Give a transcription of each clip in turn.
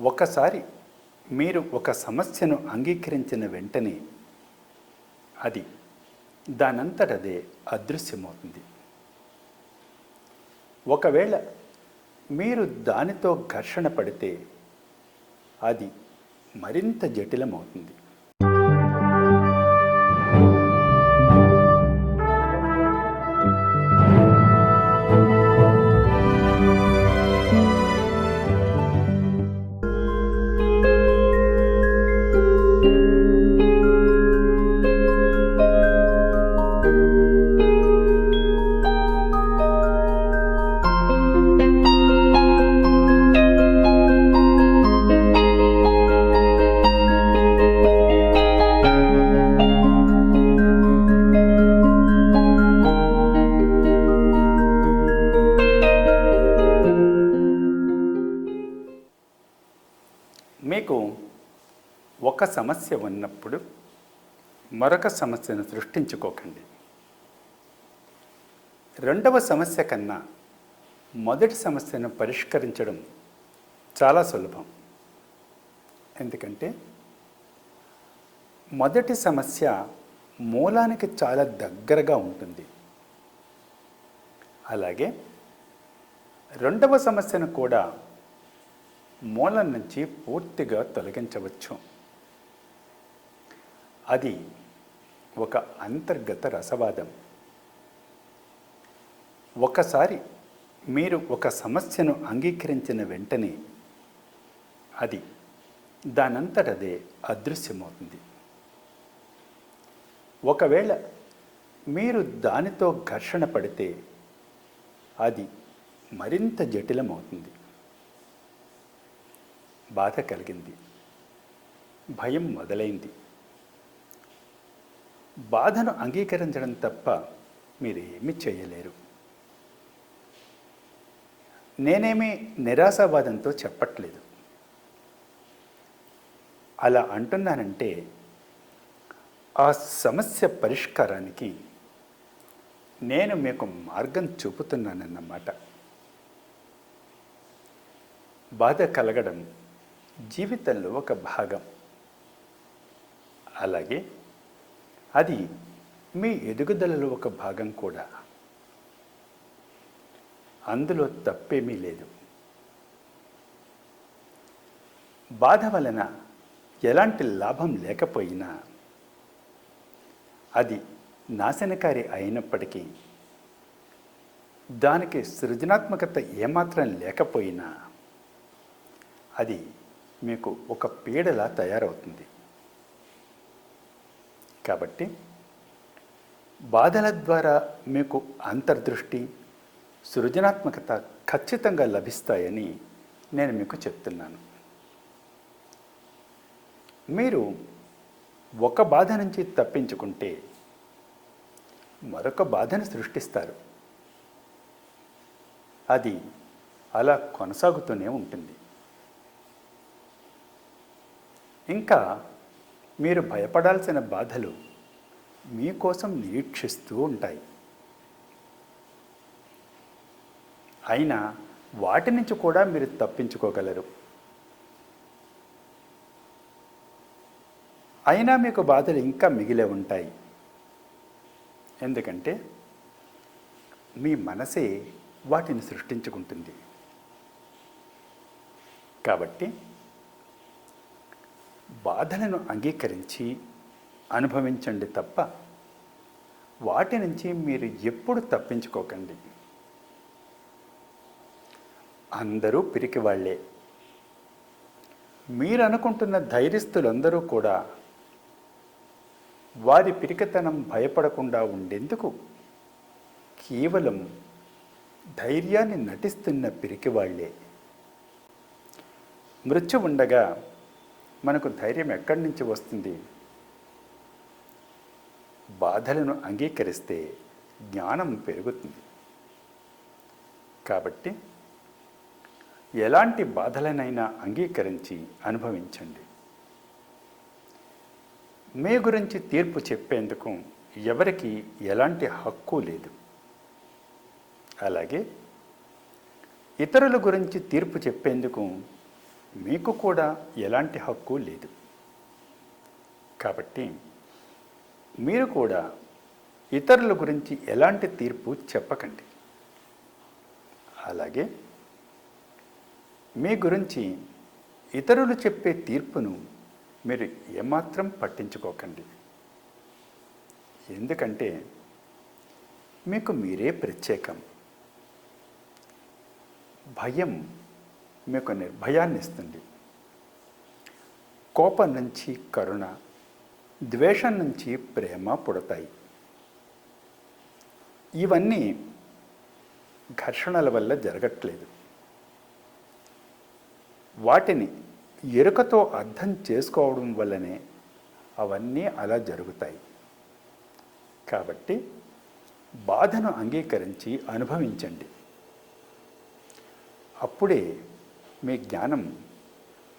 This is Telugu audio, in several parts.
ఒకసారి మీరు ఒక సమస్యను అంగీకరించిన వెంటనే అది దానంతటదే అదృశ్యమవుతుంది. ఒకవేళ మీరు దానితో ఘర్షణ పడితే అది మరింత జటిలమవుతుంది. మీకు ఒక సమస్య ఉన్నప్పుడు మరొక సమస్యను సృష్టించుకోకండి. రెండవ సమస్య కన్నా మొదటి సమస్యను పరిష్కరించడం చాలా సులభం. ఎందుకంటే మొదటి సమస్య మూలానికి చాలా దగ్గరగా ఉంటుంది. అలాగే రెండవ సమస్యను కూడా మూలం నుంచి పూర్తిగా తొలగించవచ్చు. అది ఒక అంతర్గత రసవాదం. ఒకసారి మీరు ఒక సమస్యను అంగీకరించిన వెంటనే అది దానంతటదే అదృశ్యమవుతుంది. ఒకవేళ మీరు దానితో ఘర్షణ పడితే అది మరింత జటిలమవుతుంది. బాధ కలిగింది. భయం మొదలైంది. బాధను అంగీకరించడం తప్ప మీరేమీ చేయలేరు. నేనేమీ నిరాశావాదంతో చెప్పట్లేదు. అలా అంటున్నానంటే ఆ సమస్య పరిష్కారానికి నేను మీకు మార్గం చూపుతున్నానన్నమాట. బాధ కలగడం జీవితంలో ఒక భాగం. అలాగే అది మీ ఎదుగుదలలో ఒక భాగం కూడా. అందులో తప్పేమీ లేదు. బాధ వలన ఎలాంటి లాభం లేకపోయినా అది నాశనకారి అయినప్పటికీ దానికి సృజనాత్మకత ఏమాత్రం లేకపోయినా అది మీకు ఒక పీడలా తయారవుతుంది. కాబట్టి బాధల ద్వారా మీకు అంతర్దృష్టి సృజనాత్మకత ఖచ్చితంగా లభిస్తాయని నేను మీకు చెప్తున్నాను. మీరు ఒక బాధ నుంచి తప్పించుకుంటే మరొక బాధను సృష్టిస్తారు. అది అలా కొనసాగుతూనే ఉంటుంది. ఇంకా మీరు భయపడాల్సిన బాధలు మీకోసం నిరీక్షిస్తూ ఉంటాయి. అయినా వాటి నుంచి కూడా మీరు తప్పించుకోగలరు. అయినా మీకు బాధలు ఇంకా మిగిలే ఉంటాయి. ఎందుకంటే మీ మనసే వాటిని సృష్టించుకుంటుంది. కాబట్టి బాధలను అంగీకరించి అనుభవించండి తప్ప వాటి నుంచి మీరు ఎప్పుడు తప్పించుకోకండి. అందరూ పిరికి వాళ్ళే మీరు అనుకుంటున్న ధైర్యస్తులందరూ కూడా వారి పిరికితనం భయపడకుండా ఉండేందుకు కేవలం ధైర్యాన్ని నటిస్తున్న పిరికి వాళ్ళే మృత్యు ఉండగా మనకు ధైర్యం ఎక్కడి నుంచి వస్తుంది? బాధలను అంగీకరిస్తే జ్ఞానం పెరుగుతుంది. కాబట్టి ఎలాంటి బాధలనైనా అంగీకరించి అనుభవించండి. మీ గురించి తీర్పు చెప్పేందుకు ఎవరికి ఎలాంటి హక్కు లేదు. అలాగే ఇతరుల గురించి తీర్పు చెప్పేందుకు మీకు కూడా ఎలాంటి హక్కు లేదు. కాబట్టి మీరు కూడా ఇతరుల గురించి ఎలాంటి తీర్పు చెప్పకండి. అలాగే మీ గురించి ఇతరులు చెప్పే తీర్పును మీరు ఏమాత్రం పట్టించుకోకండి. ఎందుకంటే మీకు మీరే ప్రత్యేకం. భయం మీకు నిర్భయాన్ని ఇస్తుంది కోపం నుంచి కరుణ ద్వేషం నుంచి ప్రేమ పుడతాయి. ఇవన్నీ ఘర్షణల వల్ల జరగట్లేదు. వాటిని ఎరుకతో అర్థం చేసుకోవడం వల్లనే అవన్నీ అలా జరుగుతాయి. కాబట్టి బాధను అంగీకరించి అనుభవించండి. అప్పుడే మీ జ్ఞానం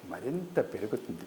మరింత పెరుగుతుంది.